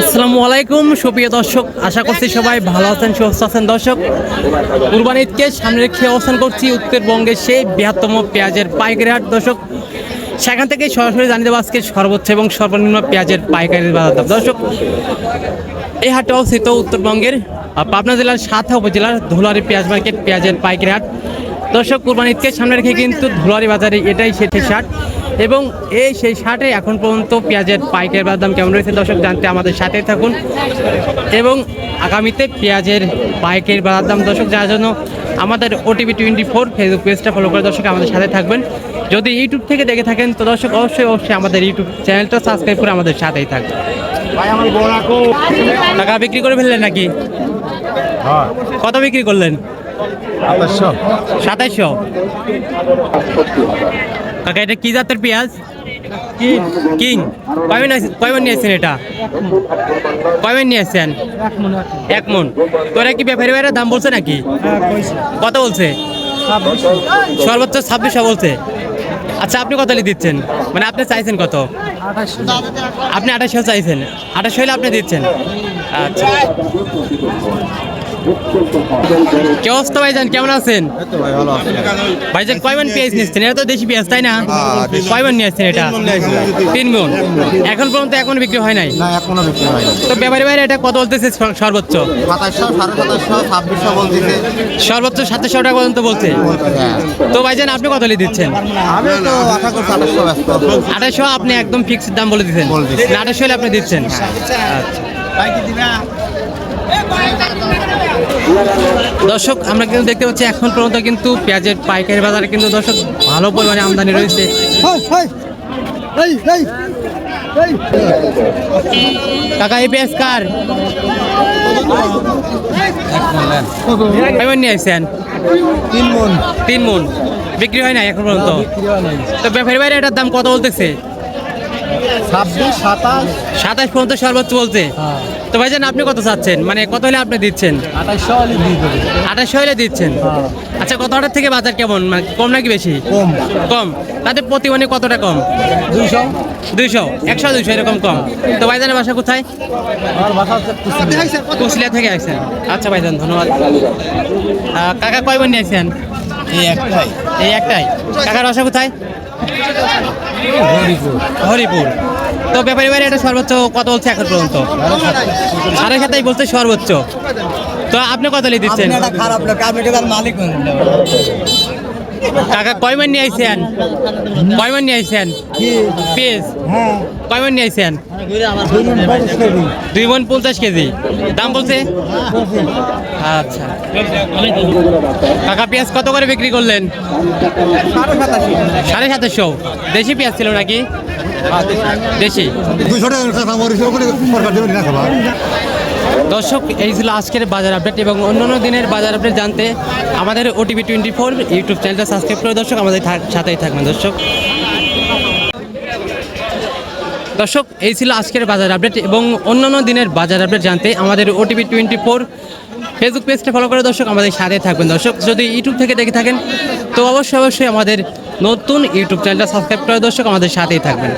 আসসালামু আলাইকুম, সুপ্রিয় দর্শক, আশা করছি সবাই ভালো আছেন, সুস্থ আছেন। দর্শক, কুরবানি ঈদকে সামনে রেখে অবস্থান করছি উত্তরবঙ্গের সেই বৃহত্তম পেঁয়াজের পাইকারি হাট। দর্শক, সেখান থেকে সরাসরি জানিয়ে দেবো আজকে সর্বোচ্চ এবং সর্বনিম্ন পেঁয়াজের পাইকারি বাজার দাম দর্শক, এই হাটটা অবস্থিত উত্তরবঙ্গের পাবনা জেলার সাথা উপজেলার ধুলারি পেঁয়াজ মার্কেট, পেঁয়াজের পাইকারি হাট। দর্শক, কুরবানি ঈদকে সামনে রেখে কিন্তু ধুলারি বাজারে এটাই সেই শার্ট এবং এই সেই শার্টে এখন পর্যন্ত পেঁয়াজের পাইকের দাম কেমন রয়েছে দর্শক জানতে আমাদের সাথেই থাকুন। এবং আগামীতে পেঁয়াজের পাইকের দাম দর্শক যার জন্য আমাদের ওটিভি টোয়েন্টি ফোর ফেসবুক পেজটা ফলো করে দর্শক আমাদের সাথে থাকবেন। যদি ইউটিউব থেকে দেখে থাকেন তো দর্শক অবশ্যই অবশ্যই আমাদের ইউটিউব চ্যানেলটা সাবস্ক্রাইব করে আমাদের সাথেই থাকবেন। টাকা বিক্রি করে ফেললেন নাকি? কত বিক্রি করলেন? সাতাইশশো কাকা, এটা কি জাতের পেঁয়াজ? কিং। কয়বেন কয়বেন নিয়েছেন এটা? কয়বেন নিয়েছেন এক মন। তোরা কি ব্যাপারী ভাইরা দাম বলছে নাকি? কত বলছে? সর্বোচ্চ ছাব্বিশশো বলছে। আচ্ছা আপনি কত দিচ্ছেন? মানে আপনি চাইছেন কত? আপনি আঠাশশো চাইছেন। আঠাশশো হলে আপনি দিচ্ছেন। আচ্ছা। কি অবস্থা ভাইজান? কেমন আছেন? ভাইজান কয়বার পেঁয়াজ নিচ্ছেন? এটা তো দেশি পেঁয়াজ তাই না? কয়বার নিয়ে আসছেন এটা? তিন মন এখন পর্যন্ত এখন বিক্রি হয় নাই? এখনও বিক্রি হয়নি তো ব্যাপারী ভাইরা এটা কত বলতেছে সর্বোচ্চ? সর্বোচ্চ সাতশো টাকা পর্যন্ত বলছে? হ্যাঁ। তো ভাইজান আপনি কত লিয়ে দিচ্ছেন? আঠাশশো আপনি একদম ফিক্সড দাম বলে দিচ্ছেন। আঠাশশো হলে আপনি দিচ্ছেন? আচ্ছা। দর্শক আমরা কিন্তু দেখতে পাচ্ছি এখন পর্যন্ত কিন্তু পেঁয়াজের পাইকারি বাজারে কিন্তু দর্শক ভালো পরিমাণে আমদানি রয়েছে। কাকা এই পেঁয়াজ কার? কেমন নিয়ে আসছেন? তিন মন তিন মন বিক্রি হয় না এখন পর্যন্ত? তো ব্যাপারী বাইরে এটার দাম কত বলতেছে? ছাব্বিশ সাতাশ। সাতাশ পর্যন্ত সর্বোচ্চ বলছে। তো ভাইজান আপনি কত চাচ্ছেন? মানে কত হলে আপনি দিচ্ছেন? আঠাশশো হলে দিয়ে দেবে। আঠাশশো হলে দিচ্ছেন? আচ্ছা কত হাটের থেকে বাজার কেমন? মানে কম নাকি বেশি? কম। কম। তাদের প্রতি মানে কতটা কম? দুইশো। দুইশো। একশো দুইশো এরকম কম। তো ভাইজানের বাসা কোথায়? কুশলিয়া থেকে আসছেন। আচ্ছা ভাইজান ধন্যবাদ। কাকা কয় বোন নিয়ে আসছেন? এই একটাই। এই একটাই। কাকার বাসা কোথায়? হরিপুর। তো ব্যাপারী বাড়ি এটা সর্বোচ্চ কত বলছে এখন পর্যন্ত। সাড়ে সাতাই বলছে সর্বোচ্চ। তো আপনি কত লিখে দিচ্ছেন খারাপ লোক মালিক কাকা কয় মান নিয়ে আইছেন? কয় মান নিয়ে আইছেন? পিস? হ্যাঁ কয় মান নিয়ে আইছেন? দুই মন পঞ্চাশ কেজি। দাম বলছে? আচ্ছা। কাকা, পেঁয়াজ কত করে বিক্রি করলেন? সাড়ে সাতাশশো। দেশি পেঁয়াজ ছিল নাকি? দেশি। দুইশো টাকা দর্শক, এই ছিল আজকের বাজার আপডেট এবং অন্যান্য দিনের বাজার আপডেট জানতে আমাদের ওটিভি টোয়েন্টি ফোর ইউটিউব চ্যানেলটা সাবস্ক্রাইব করে দর্শক, আমাদের সাথেই থাকবেন দর্শক। দর্শক, এই ছিল আজকের বাজার আপডেট এবং অন্যান্য দিনের বাজার আপডেট জানতে আমাদের ওটিভি টোয়েন্টি ফোর ফেসবুক পেজটা ফলো করে দর্শক, আমাদের সাথে থাকবেন দর্শক। যদি ইউটিউব থেকে দেখে থাকেন, তো অবশ্যই অবশ্যই আমাদের নতুন ইউটিউব চ্যানেলটা সাবস্ক্রাইব করে দর্শক, আমাদের সাথেই থাকবেন।